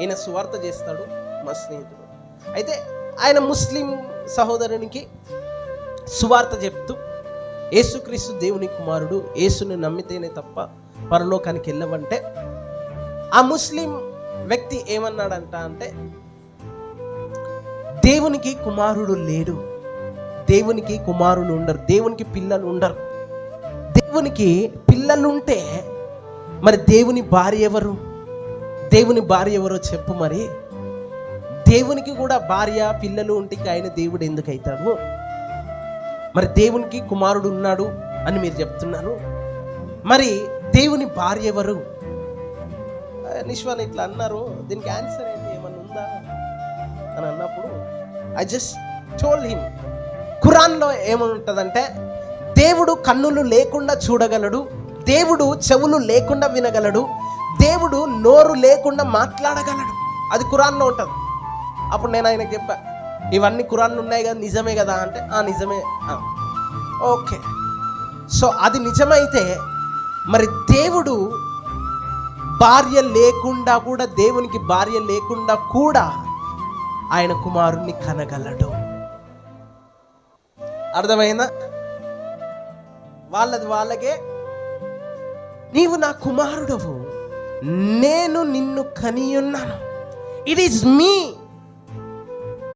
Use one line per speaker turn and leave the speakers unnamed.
ఈయన సువార్త చేస్తాడు మా స్నేహితుడు. అయితే ఆయన ముస్లిం సహోదరునికి సువార్త చెప్తూ యేసుక్రీస్తు దేవుని కుమారుడు యేసుని నమ్మితేనే తప్ప పరలోకానికి వెళ్ళవంటే ఆ ముస్లిం వ్యక్తి ఏమన్నాడంట అంటే దేవునికి కుమారుడు లేడు. దేవునికి కుమారులు ఉండరు. దేవునికి పిల్లలు ఉండరు. దేవునికి పిల్లలు ఉంటే మరి దేవుని భార్య ఎవరు? దేవుని భార్య ఎవరో చెప్పు మరి. దేవునికి కూడా భార్య పిల్లలు ఉంటే ఆయన దేవుడు ఎందుకు అవుతాడు మరి దేవునికి కుమారుడు ఉన్నాడు అని మీరు చెప్తున్నారు. మరి దేవుని భార్య ఎవరు? నిశ్వాన్ ఇట్లా అన్నారు. దీనికి ఆన్సర్ ఏంటి? ఏమన్నా ఉందా? అని అన్నప్పుడు ఐ జస్ట్ టోల్ హిమ్ ఖురాన్లో ఏముంటుందంటే దేవుడు కన్నులు లేకుండా చూడగలడు దేవుడు చెవులు లేకుండా వినగలడు దేవుడు నోరు లేకుండా మాట్లాడగలడు. అది కురాన్లో ఉంటుంది. అప్పుడు నేను ఆయనకు చెప్పా ఇవన్నీ కురాన్లు ఉన్నాయి కదా నిజమే కదా? అంటే ఆ నిజమే. ఓకే. సో అది నిజమైతే మరి దేవుడు భార్య లేకుండా కూడా దేవునికి భార్య లేకుండా కూడా ఆయన కుమారుణ్ణి కనగలడు. అర్థమైందా? వాళ్ళది వాళ్ళకే నీవు నా కుమారుడవు. నేను నిన్ను కనియున్నాను ఇట్ ఈస్ మీ